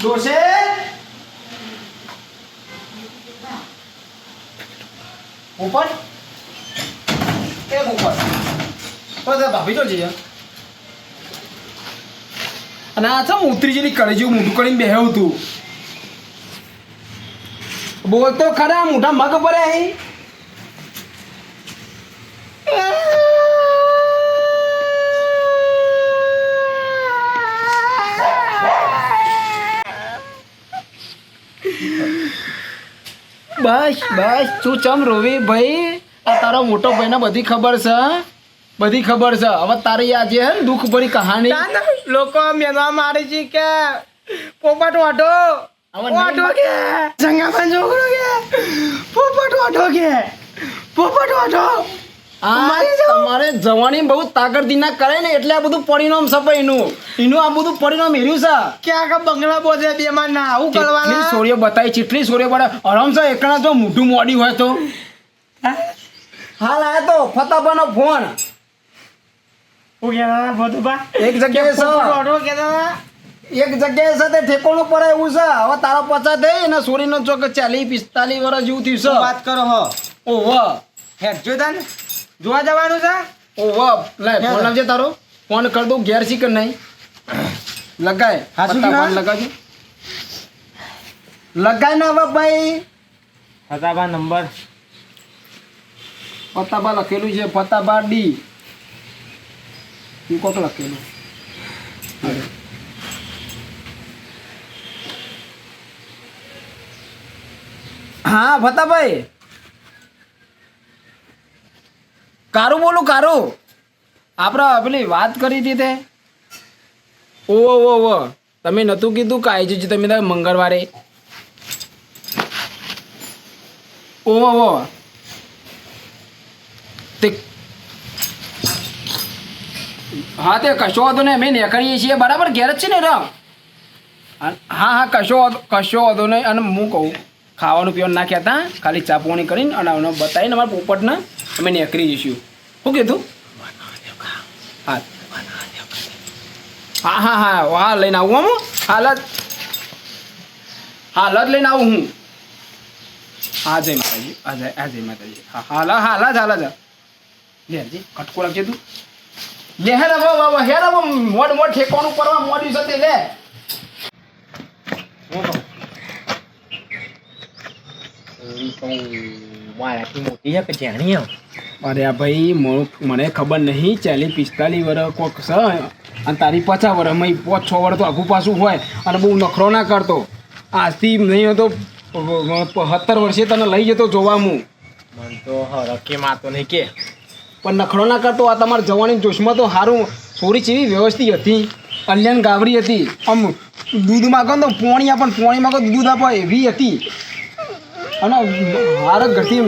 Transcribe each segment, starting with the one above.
ડોસે ઉપર એક ઉપર તો ભાભી તો જઈએ અને આ છે ઉતરી જેની કરે જેવું મોઢું કરીને બેહ્યું તું બોલ તો ખરા મોઢા મગ ભરે અહીં બસ બસ. તું ચમ રોવી ભાઈ? આ તારો મોટો ભાઈને બધી ખબર છે બધી ખબર છે. હવે તારી આજે છે હે ને દુઃખ ભરી કહાની લોકો મેનવા મારે છે કે પોપટ નહીં વાટો કે જંગામાં જોગડો કે પોપટ વાટો કે પોપટ આ તમારે જવાની બહુ તાકતથી ના કરે ને એટલે આ બધું પરિણામ છે એનું. એનું આ બધું પરિણામ હેર્યું છે. કે આખા બંગલા બોધે બે માં ના આવું કરવાના? સોરીઓ બતાવી ચીટલી સોરીઓ પડે આરામ છે એકણા તો મોઢું મોડી હોય તો. હાલ આયો તો ફતાબાનો ફોન. હું કહેતા બધું એક જગ્યાએ છે. એક જગ્યાએ છે તે ઠેકોણું પડે એવું છે. હવે તારા પચા થઈ અને સોરીનો ચોક ચાલીસ પિસ્તાલીસ વર્ષ જેવું થયું છે. વાત કરો હો? ઓહો. હેડ જો તાન. જોવા જવાનું છે? ઓહો લે ફોન લાવજે તારો. ફોન કર દઉં ઘેર સી કર નહીં? લગાય હાચું ફટાફટ ફોન લગાવજો. લગાય ના હવે ભાઈ. ફતાબા નંબર. ફતાબા લખેલું છે ફતાબા ડી. કોક લખેલું? હા ફતાભાઈ. કારું બોલું, કારું? આપણે પેલી વાત કરી હતી તે. ઓવો ઓ ઓ તમે નહોતું કીધું કે જજો તમે તારે મંગળવારે? ઓવો ઓ તે હા, તે કશો હતો નહીં, અમે નીકળીએ છીએ. બરાબર, ઘેર જ છે ને રમ? હા હા કશો કશો હતો નહીં. અને હું કહું, ખાવાનું પીવાનું ના કહેતા, ખાલી ચા પોણી કરીને અને બતાવીને અમારા પોપટને અમે નીકળી જઈશું શું કીધું? હા. હા હા હા. હા, લઈને આવું હું હાલત જ હાલ જ લઈને આવું હું. હા, જય માતાજી. હા, જય હા, જય માતાજી. હા હાલ હાલ જ હાલ જ. લેજી કટકો લાગજે તું. લે હે રવા બાબા હે રવા મોડ મોડ ઠેકાણું પરવા મોડી સાથે લે. મારાથી મોટી છે કે જાણી અરે આ ભાઈ મને ખબર નહીં ચાલી પિસ્તાલીસ વર્ષ કોક છે અને તારી પચાસ વર્ષ મેં પાંચ છ વર્ષ તો આઘું પાછું હોય અને બહુ નખરો ના કરતો. આજથી નહીં હતો સત્તર વર્ષે તને લઈ જતો જોવા હું. મન તો હરકે માતો નહીં કે. પણ નખરો ના કરતો આ તમારા જવાની જોશમાં તો સારું થોડી ચેવી વ્યવસ્થિત હતી. કલ્યાણ ગાવરી હતી. આમ દૂધ માગો તો પોણી આપણ પોણી માગો દૂધ આપો એવી હતી. અને હાર ઘટી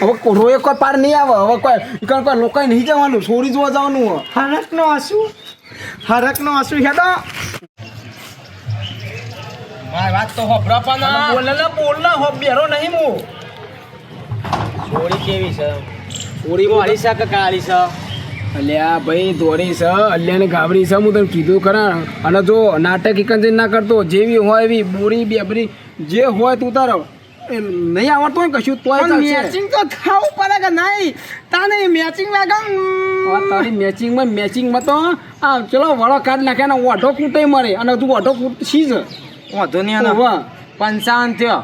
હવે રોય કોઈ પાર નહીં આવે. હવે કોઈ કારણ કોઈ લોકોએ નહીં જવાનું. છોડી જોવા જવાનું. હરકનો આંસુ. હરકનો આંસુ હેડો મારી વાત તો હોભરો પણ બોલે ને બોલ ને હો બેરો નહીં હું. છોડી કેવી છે? છોડી મારી છે કે કાળી છે? અલ્યા ભાઈ દોરી છે અલ્યાને ગાબરી છે હું તને કીધું ખરા. અને જો નાટક એકંદર ના કરતો જેવી હોય એવી બોરી બેબરી જે હોય તું તારો. નહીં આવડતું હોય કશું તોય મેચિંગ તો થવું પડે કે નહીં? તાને મેચિંગ લાગે તારી મેચિંગમાં મેચિંગમાં તો આ ચલો વડો કાઢ નાખે ને ઓઢો કૂટે મરે. અને તું ઓઢો કૂટ છી જ. વાંધો નહીં ઓવા. પંચાવન થયો.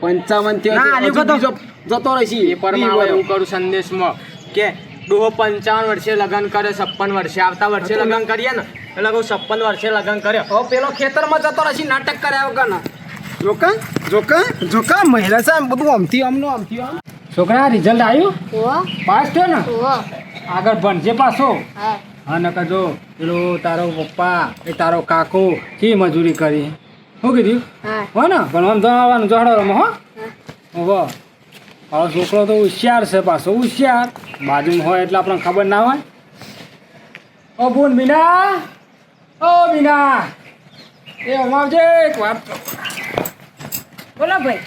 પંચાવન થયો જતો રહેશે. એ આવે. એવું કરું સંદેશમાં. કે ડોહો પંચાવન વર્ષે લગ્ન કરે છપ્પન વર્ષે આવતા વર્ષે લગ્ન કરીએ ને એટલે કહું છપ્પન વર્ષે લગ્ન કર્યો. હવે પેલો ખેતરમાં જતો રહેશે નાટક કર્યા વગર ના જોકા જોકા જોકા મહિલા સાહેબ બધું આમથી આમનું આમથી આમ. છોકરા રિઝલ્ટ આવ્યું? પાસ થયો ને? આગળ ભણજે પાછો. હા. હા નકર જો પેલો તારો પપ્પા એ તારો કાકો કે મજૂરી કરી? શું કીધું? હો. ને? ભણવાનું જણાવવાનું જણાવવામાં હો. હો. હવે છોકરો તો હોશિયાર છે પાછો હોશિયાર. બાજુમાં હોય એટલે આપણને ખબર ના હોય. ઓ બોન મીના. ઓ મીના. એ અમાવજે એક વાત બોલો ભાઈ.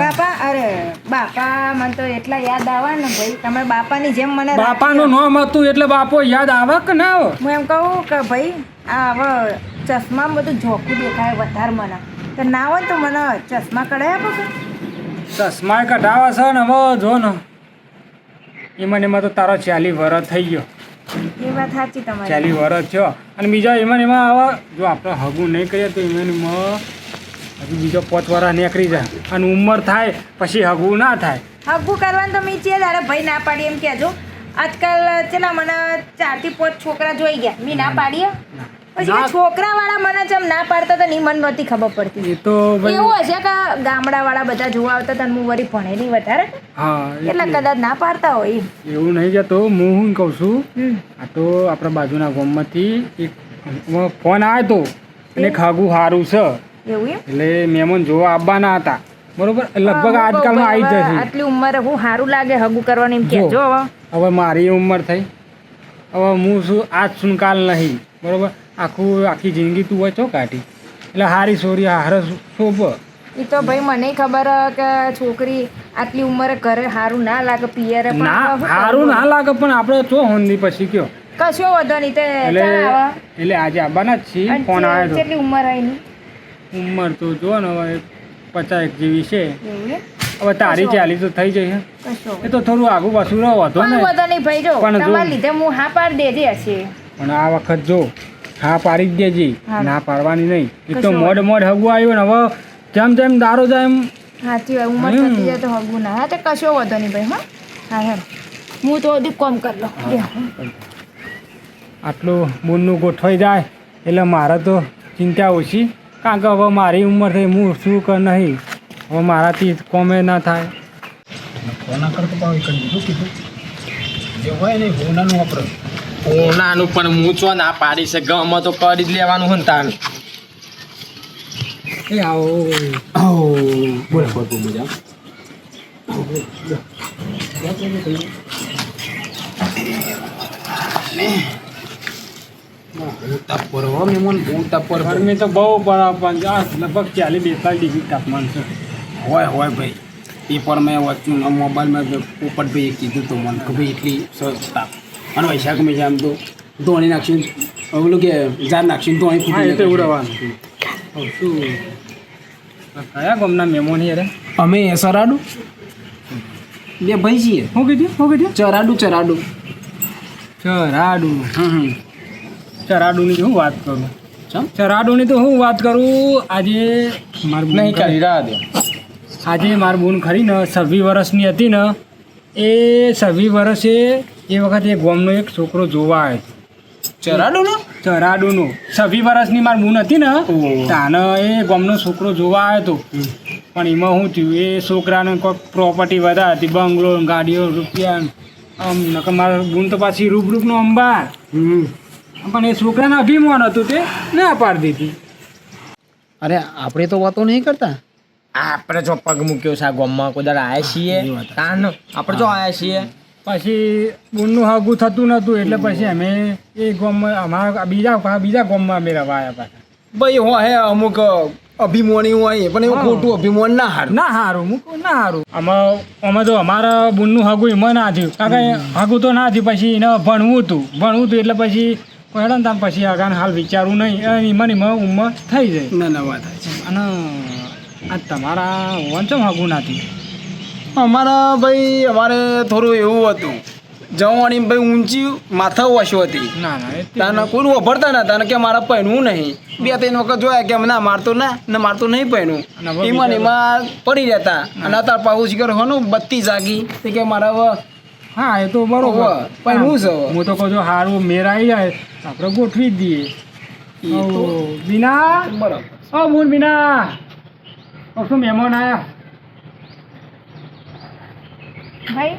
બાપા અરે બાપા મને તો એટલા યાદ આવે ને ભાઈ. તમે બાપાની જેમ મને બાપાનું નામ હતું એટલે બાપો યાદ આવે કે ના હું એમ કહું કે ભાઈ આ હવે ચશ્મા બધું ઝોકું દેખાય વધારે મને. તો ના હોય તો મને ચશ્મા કઢાયા પછી ચશ્મા કઢાવા છે ને હવે જો ને. એમાં એમાં તો તારો ચાલી વરસ થઈ ગયો. એ વાત સાચી તમારી. ચાલી વરસ થયો. અને બીજા એમાં એમાં આવા જો આપણે હગું નહીં કરીએ તો એમાં એમાં હજુ બીજો પોત વરસ નીકળી જાય. અને ઉંમર થાય પછી હગું ના થાય. હગું કરવાનું તો મેં છે તારે ભાઈ ના પાડી એમ કહેજો. આજકાલ ચલા મને ચારથી પાંચ છોકરા જોઈ ગયા. મેં ના પાડીએ પછી. છોકરા વાળા મને જેમ ના પાડતા તો ની મન નહોતી ખબર પડતી. એ તો એવું હશે કે ગામડા વાળા બધા જોવા આવતા તને હું વળી ભણેલી વધારે. હા એટલે કદાચ ના પાડતા હોય એવું નહીં જતો હું હું કહું છું. આ તો આપણા બાજુના ગામમાંથી એક ફોન આવ્યો તો અને હગું સારું છે. એવું એટલે મહેમાન જોવા આવવાના હતા. બરોબર? લગભગ આજકાલ આજકાલમાં આવી જશે. આટલી ઉંમરે હું સારું લાગે હગું કરવાનું એમ કહેજો હવે. હવે મારી ઉંમર થઈ. હવે હું શું આજ શું કાલ નહીં. બરોબર? આખું આખી જિંદગી તું હોય ચો કાઢી. એટલે હારી સોરી હારે શોભ. એ તો ભાઈ મને ખબર કે છોકરી આટલી ઉંમરે ઘરે સારું ના લાગે પિયરે પણ ના સારું ના લાગે પણ આપણે તો હોંદી પછી કયો? કશો વધો નહીં તે એટલે આજે આવવાના જ છીએ ફોન આવ્યો કેટલી ઉંમર આવી ઉંમર તો જો ને હવે પચાસ એક જેવી છે. હવે તારી ચાલી તો થઈ જશે. એ તો થોડું આગું પાછું રહો વધો ને વધો નહીં ભાઈ જો પણ તમારા લીધે હું હા પાડ દેજે હશે. પણ આ વખત જો હા પાડી જ દેજે. હા. ના પાડવાની નહીં. એક તો મોડ મોડ હગું આવ્યો ને હવે જેમ જેમ દારો જાય એમ સાચી વાત ઉંમર થતી જાય તો હગું ના. હા તે કશો વાંધો નહીં ભાઈ હા. હા હા હું તો હજી કોમ કરી લઉં. આટલું બૂનનું ગોઠવાઈ જાય એટલે મારે તો ચિંતા ઓછી. કારણ કે હવે મારી ઉંમર થઈ હું શું કર નહીં? હવે મારાથી કોમે ના થાય. કોના કરતો પાવ કરી દીધું કીધું? જે હોય ને હોનાનું વાપરો ઓનાનું પણ હું ચો ના પાડી છે. ગમે તો કરી જ લેવાનું હોય ને તાન એ આવો. બોલ બોલ બોલ મજા ગરમી તો બહુ બરાબર લગભગ ચાલીસ બેતાલીસ ડિગ્રી તાપમાન છે. હોય હોય ભાઈ. પેપરમાં વાંચ્યું મોબાઈલમાં પોપટભાઈએ કીધું તો મને કે ભાઈ એટલી સરસ તાપ. અને વૈશાખ મહિના આમ તો ધોણી નાખશું ઓલું કે ઝાડ નાખશું ધોણી ફૂટી ઉડવાનું હવે શું? કયા ગામના મેમો નહીં અરે અમે સરાડું. બે ભાઈ છીએ. શું કીધું? શું કીધું? ચરાડું ચરાડું. ચરાડું. હમ ચરાડુની તો હું વાત કરું? ચરાડુની તો હું વાત કરું આજે માર નહીં કરી રહ્યા દે. આજે મારી બૂન ખરી ને છવ્વીસ વર્ષની હતી ને એ છવ્વીસ વર્ષે એ વખતે ગોમનો એક છોકરો જોવા આવ્યો ચરાડોનો? ચરાડોનો. છવ્વીસ વર્ષની મારી મૂન હતી ને. તાને એ ગોમનો છોકરો જોવા આવ્યો હતો પણ એમાં શું થયું? એ છોકરાને કોઈક પ્રોપર્ટી વધારે હતી બંગલો ગાડીઓ રૂપિયા આમ નકર મારા બૂન તો પાછી રૂપ રૂપનો અંબાર. હમ. પણ એ છોકરાને અભિમાન હતું તે ના પાડી દીધી. અરે આપણે તો વાતો નહીં કરતા. આપણે જો પગ મૂક્યો છે આ ગોમમાં કોઈ દાડે આયા છીએ? તાન આપણે જો આયા છીએ? પછી બોનનું હગું થતું નહોતું એટલે પછી અમે એ ગામમાં અમારા બીજા બીજા ગામમાં અમે રવાયા પાછા. ભાઈ હો હે અમુક અભિમાની હોય પણ એવું ખોટું અભિમાન ના હારું. ના સારું મૂકું ના હારું. આમાં આમાં તો અમારા બુનનું હગું એમાં ના થયું. કારણ કે હગું તો ના થયું પછી એને ભણવું હતું. ભણવું હતું એટલે પછી કોઈ હેડો પછી આગળ હાલ વિચારવું નહીં. એમાં એમાં ઉંમર થઈ જાય. ના ના વાત છે અને આ તમારા વંચમ હગું ના થયું? અમારા ભાઈ અમારે થોડું એવું હતું. જવાની ભાઈ ઊંચી માથા ઓછો હતી. તાને કોઈનું વભરતા ના તાને કે મારા પહેરવું નહીં. બે ત્રણ વખત જોયા કે ના મારતો ના ને મારતો નહીં પહેરવું એમાં એમાં પડી રહેતા. અને અત્યારે પાવું શિખર હોનું બત્તી જાગી. કે મારા હા એ તો બરોબર. પણ હું છે હું તો કહું છું હારું મેર આવી જાય. આપણે ગોઠવી દઈએ. બીના બરાબર. ઓ બોલ બીના શું મહેમાન આયા? ભાઈ?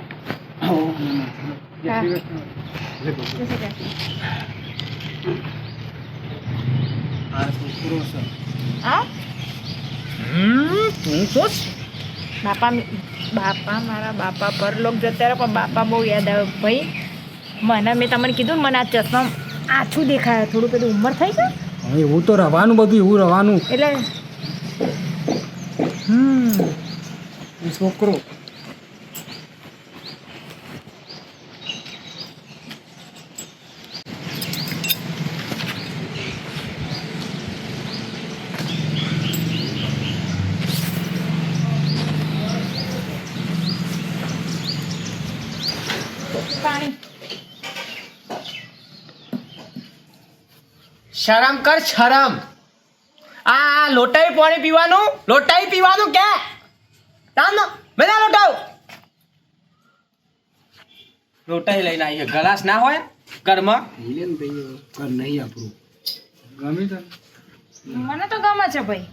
બાપા બાપા મારા બાપા પરલોક જતા રહ્યા પણ બાપા બહુ યાદ આવે. ભાઈ મને મેં તમને કીધું ને મને આ ચશ્મા આછું દેખાય. થોડું પેલું ઉંમર થઈ છે એવું તો રવાનું બધું એવું રવાનું. એટલે હમ. છોકરો પાણી શરમ કર શરમ. આ લોટાઈ પાણી પીવાનું? લોટાઈ પીવાનું કે? તાન બધા લોટાવ. લોટાઈ લઈને આવી ગ્લાસ ના હોય ઘરમાં? ભાઈ ઘર નહીં આપણું. ગમે તો. મને તો ગમે છે ભાઈ.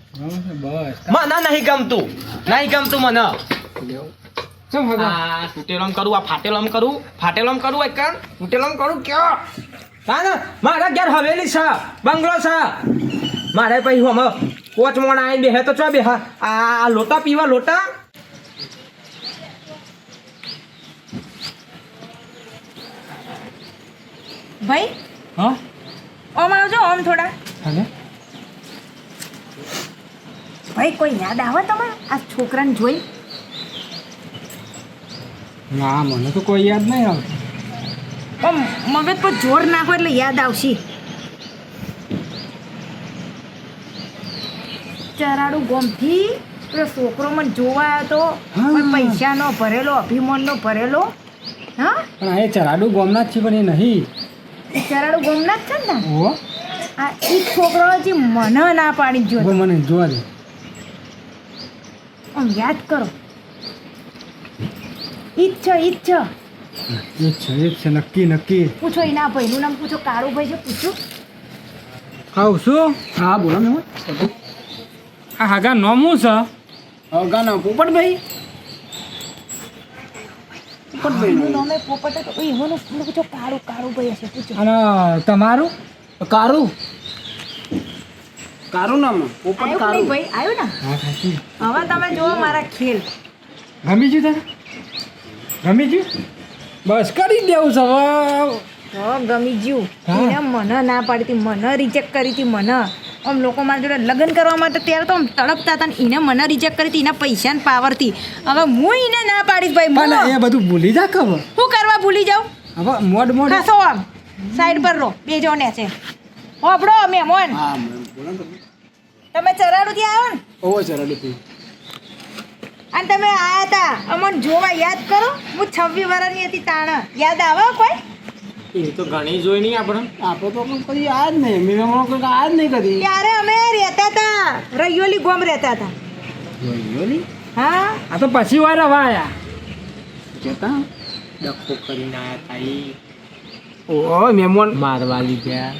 બસ. મને નહીં ગમતું. નહીં ગમતું મને. શું આ તૂટેલોમ કરું આ ફાટેલમ કરું ફાટેલોમ કરું એક કાન તૂટેલમ કરું ક્યાં? ના ના મારા ઘેર હવેલી છે બંગલો છે. મારે પછી હમ કોચ મોણ આવી બેહે તો ચો બેહ? આ લોટા પીવા લોટા? ભાઈ? હા? ઓમ આવજો ઓમ થોડા. હલે? ભાઈ કોઈ યાદ આવે તમારે? આ છોકરાને જોઈ? ના મને તો કોઈ યાદ નહીં આવતું. ઓમ મગજ પર જોર નાખો એટલે યાદ આવશે. ચરાડું ગોમથી પેલો છોકરો મને જોવા આવ્યો તો પૈસાનો ભરેલો અભિમાનનો ભરેલો. હા? પણ આ એ ચરાડું ગોમના જ છે પણ એ નહીં. ચરાડું ગોમના જ છે ને? ઓ. આ એ છોકરો હજી મને ના પાડી જો મને જોવા દે. આમ યાદ કરો. ઈચ્છ જ છે ઈ જ છે એ છે એ જ છે નક્કી નક્કી. પૂછો એના ભાઈનું નામ પૂછો કાળુભાઈ છે પૂછો. આવું શું હા બોલો ને આ હાગા નોમું છે? પોપટભાઈ. એનું નામ એ પોપટ હતો ઓય, એનું નામ પૂછો કાળું ભાઈ છે પૂછો. અને તમારું? કારું. કારું નામ પોપટ આવ્યું કારું. ભાઈ? આવ્યો ને? હા સાચી. હવે તમે જુઓ મારા ખેલ. રમી ગયું તને રમી ગયું? બસ કરી દેવું છે હવે ગમી ગયું. એને મને ના પાડી મને રિજેક્ટ કરી હતી મને. આમ લોકો મારા જોડે લગ્ન કરવા માટે ત્યારે તો આમ તડપતા હતા એને મને રિજેક્ટ કરી હતી એના પાવર પાવરથી હવે હું એને ના પાડીશ ભાઈ મને એ બધું ભૂલી જા ખબર. શું કરવા ભૂલી જાઉં? હવે મોડ મોડ. ખાસો આમ. સાઈડ પર રહો. બે જોને છે. ઓ આપડો હા મેમ બોલો ને તમે. ચરાડુથી આવ્યો ને? ઓવો ચરાડું અને તમે આયા હતા. અમન જોવા યાદ કરો. હું છવ્વી વર્ષની હતી તાણ. યાદ આવે કોઈ? એ તો ઘણી જોઈ નહીં આપણે. આપણે તો કોઈ કદી આયા જ નહીં મેં હમણાં કોઈ આયા જ નહીં કરી ત્યારે અમે રહેતા હતા. રૈયોલી ગોમ રહેતા હતા. રૈયોલી? હા. આ તો પછી વાર હવા આયા. કેતા ડખો કરીને આયા તાઈ ઓ મહેમાન. મારવા લીધા.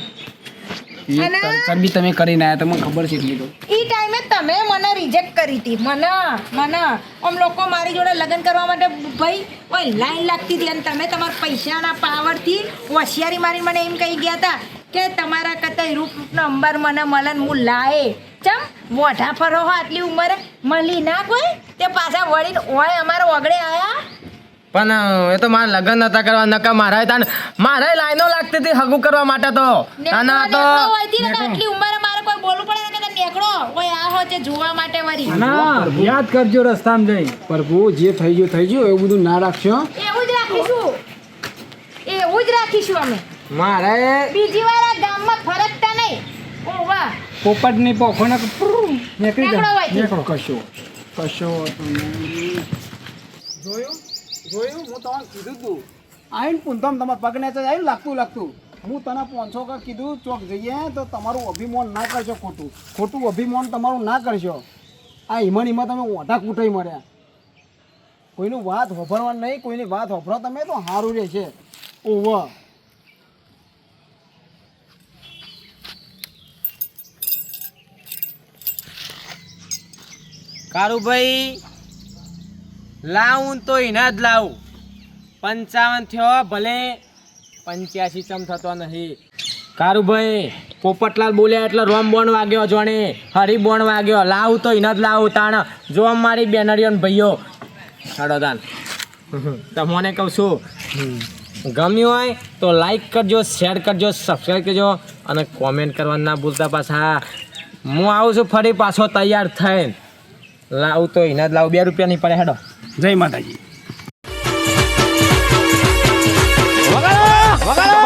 ચરબી તમે કરીને આવ્યા તમને ખબર છે એટલી તો. ઈ ટાઈમે તમે મને રિજેક્ટ કરી હતી. મને મને. આમ લોકો મારી જોડે લગ્ન કરવા માટે ભાઈ ઓય લાઈન લાગતી હતી અને તમે તમારા પૈસાના પાવરથી હોશિયારી મારી મને એમ કહી ગયા હતા કે તમારા કતઈ રૂપ નંબર મને મલન હું લાએ ચમ મોઢા ફરો આટલી ઉંમરે. મળી ના કોઈ? તે પાછા વળીને ઓય અમારો ઓગળે આયા? પણ એ તો મારા લગ્ન નતા કરવા નકા મારા તાન મારે લાઈનો લાગતી હતી હગું કરવા માટે તો. અને આ તો ને આટલી ઉંમરે મારે કોઈ બોલવું પડે ને કે નેકડો કોઈ આ હો જોવા માટે વળી. ના યાદ કરજો રસ્તામાં જઈ. પ્રભુ જે થઈ ગયું થઈ ગયું એવું બધું ના રાખશો. એવું જ રાખીશું. એવું જ રાખીશું અમે. મારે બીજી વાર આ ગામમાં ફરકતા નહીં. ઓ વાહ. પોપટની પોખોને નીકળી જાય નીકળો કશો. કશો જોયું? જોયું? હું તમને કીધું તું. આવીને પૂનતમ તમારા પગને તો આવીને લાગતું લાગતું. હું તને પાંચસો કા કીધું ચોક જઈએ તો તમારું અભિમાન ના કરશો ખોટું. ખોટું અભિમાન તમારું ના કરશો. આ હિમણ હિમા તમે ઓઢા કૂટાઈ મળ્યા કોઈનું વાત હોભરવા નહીં કોઈની વાત હોભરો તમે તો સારું રહેશે. ઓવર કારુભાઈ લાવું તો એના જ લાવું. પંચાવન થયો, ભલે. પંચ્યાસી ચમ થતો નહીં કારુભાઈ, પોપટલાલ બોલ્યા એટલે રોમ બોણ વાગ્યો જોણે. હરી બોણ વાગ્યો. લાવું તો એના જ લાવું, તાણ. જો મારી બેનરીઓ ને ભાઈઓ. હાડો તાન તમને કહું છું, ગમ્યું હોય તો લાઈક કરજો શેર કરજો સબસ્ક્રાઈબ કરજો અને કોમેન્ટ કરવાનું ના ભૂલતા પાછા. હું આવું છું, ફરી પાછો તૈયાર થઈને. લાવ તો એના જ લાવ. બે રૂપિયા ની પડે હેડો. જય માતાજી. વગાડો વગાડો.